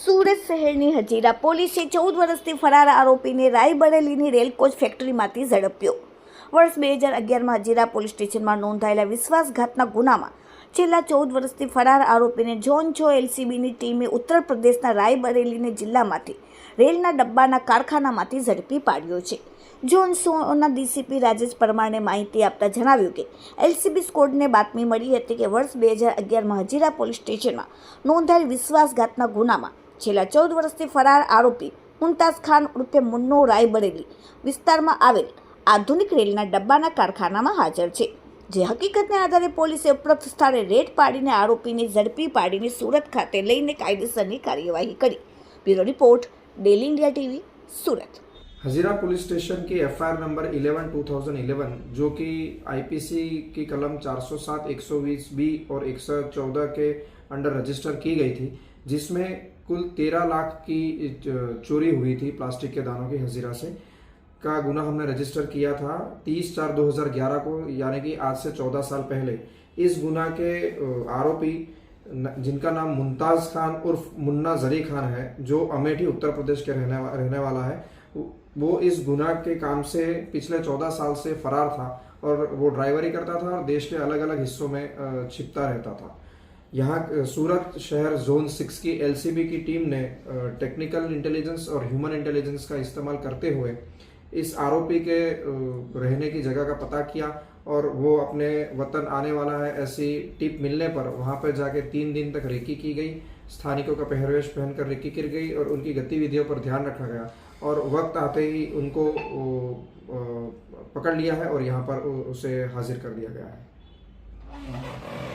સુરત શહેરની હજીરા પોલીસે ચૌદ વર્ષથી ફરાર આરોપીને રાયબરેલીની રેલ કોચ ફેક્ટરીમાંથી ઝડપ્યો વર્ષ બે હજાર અગિયારમાં હજીરા પોલીસ સ્ટેશનમાં નોંધાયેલા વિશ્વાસઘાતના ગુનામાં છેલ્લા ચૌદ વર્ષથી ફરાર આરોપીને જોન છો એલસીબીની ટીમે ઉત્તર પ્રદેશના રાયબરેલીને જિલ્લામાંથી રેલના ડબ્બાના કારખાનામાંથી ઝડપી પાડ્યો છે જોન સોના ડીસીપી રાજેશ પરમારને માહિતી આપતા જણાવ્યું કે એલસીબી સ્કોડને બાતમી મળી હતી કે વર્ષ બે હજાર અગિયારમાં હજીરા પોલીસ સ્ટેશનમાં નોંધાયેલ વિશ્વાસઘાતના ગુનામાં છેલ્લા ચૌદ વર્ષથી ફરાર આરોપી મુમતાઝ ખાન ઉર્ફે મુન્નો રાયબરેલી વિસ્તારમાં આવેલ આધુનિક રેલના ડબ્બાના કારખાનામાં હાજર છે જે હકીકતને આધારે પોલીસે ઉપરોક્ત સ્થળે રેડ પાડીને આરોપીને ઝડપી પાડીને સુરત ખાતે લઈને કાયદેસરની કાર્યવાહી કરી bureau report daily India TV Surat Hazira police station કે number eleven two thousand eleven જો કે આઈપીસી કી કલમ ચારસો સાત એકસો વીસ બી ઓર એકસો ચૌદ કે અંડર રજિસ્ટર કી ગઈ थी जिसमें कुल तेरह लाख की चोरी हुई थी प्लास्टिक के दानों की हजीरा से का गुना हमने रजिस्टर किया था तीस चार दो हजार ग्यारह को यानी कि आज से चौदह साल पहले इस गुना के आरोपी जिनका नाम मुमताज़ खान उर्फ मुन्ना जरी खान है जो अमेठी उत्तर प्रदेश के रहने वा, रहने वाला है वो इस गुना के काम से पिछले चौदह साल से फरार था और वो ड्राइवरी करता था और देश के अलग अलग हिस्सों में छिपता रहता था यहाँ सूरत शहर जोन सिक्स की एल की टीम ने टेक्निकल इंटेलिजेंस और ह्यूमन इंटेलिजेंस का इस्तेमाल करते हुए इस आरोपी के रहने की जगह का पता किया और वो अपने वतन आने वाला है ऐसी टिप मिलने पर वहाँ पर जाके तीन दिन तक रेकी की गई स्थानिकों का पहरवेश पहनकर रेकी गिर गई और उनकी गतिविधियों पर ध्यान रखा गया और वक्त आते ही उनको पकड़ लिया है और यहाँ पर उसे हाजिर कर दिया गया है